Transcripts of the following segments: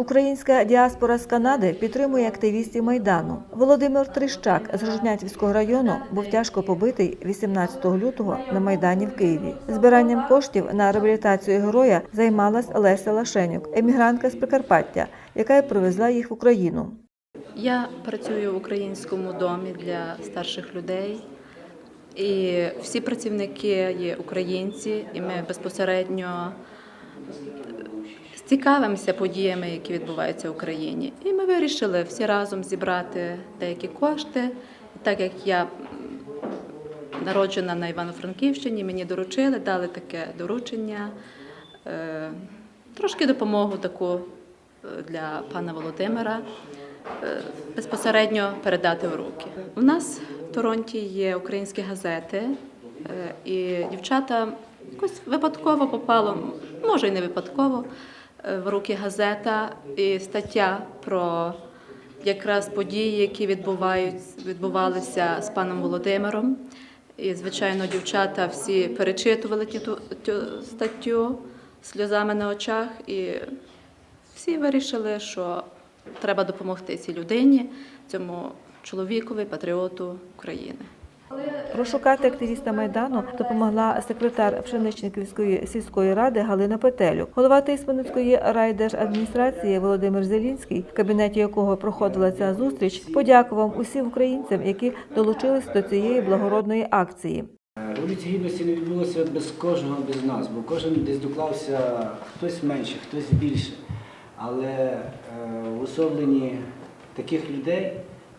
Українська діаспора з Канади підтримує активістів майдану. Володимир Трищак з Рожнятівського району був тяжко побитий 18 лютого на майдані в Києві. Збиранням коштів на реабілітацію героя займалась Леся Лашенюк, емігрантка з Прикарпаття, яка й привезла їх в Україну. Я працюю в українському домі для старших людей, і всі працівники є українці, і ми безпосередньо цікавимося подіями, які відбуваються в Україні. І ми вирішили всі разом зібрати деякі кошти. Так як я народжена на Івано-Франківщині, мені доручили, дали таке доручення, е, трошки допомогу таку е, для пана Володимира е, безпосередньо передати в руки. У нас в Торонті є українські газети, і дівчата якось випадково попало, може і не випадково, в руки газета і стаття про якраз події, які відбувають, відбувалися з паном Володимиром. І, звичайно, дівчата всі перечитували цю, цю статтю сльозами на очах, і всі вирішили, що треба допомогти цій людині, цьому чоловікові, патріоту України. Розшукати активіста майдану допомогла секретар Пшеничниківської сільської ради Галина Петелюк, голова Тисменницької райдержадміністрації Володимир Зелінський, в кабінеті якого проходила ця зустріч, подякував усім українцям, які долучились до цієї благородної акції. Революція гідності не відбулося без кожного, без нас, бо кожен десь доклався хтось менше, хтось більше. Але е, в особленні таких людей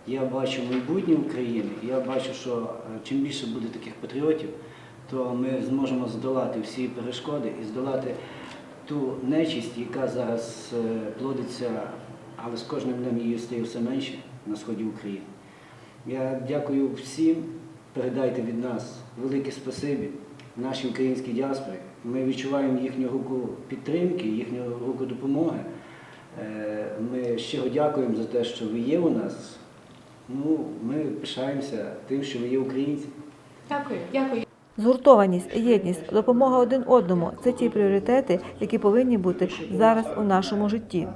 я бачу майбутнє України. Я бачу, що е, чим більше буде таких патріотів, то ми зможемо здолати всі перешкоди і здолати ту нечисть, яка зараз е, плодиться, але з кожним днем її стає все менше на сході України. Я дякую всім. Передайте від нас велике спасибі нашій українській діаспорі. Ми відчуваємо їхню руку підтримки, їхню руку допомоги. Е, Ми щиро дякуємо за те, що ви є у нас. Ну, ми пишаємося тим, що ми є українці. Дякую, дякую. Згуртованість, єдність, допомога один одному це ті пріоритети, які повинні бути зараз у нашому житті.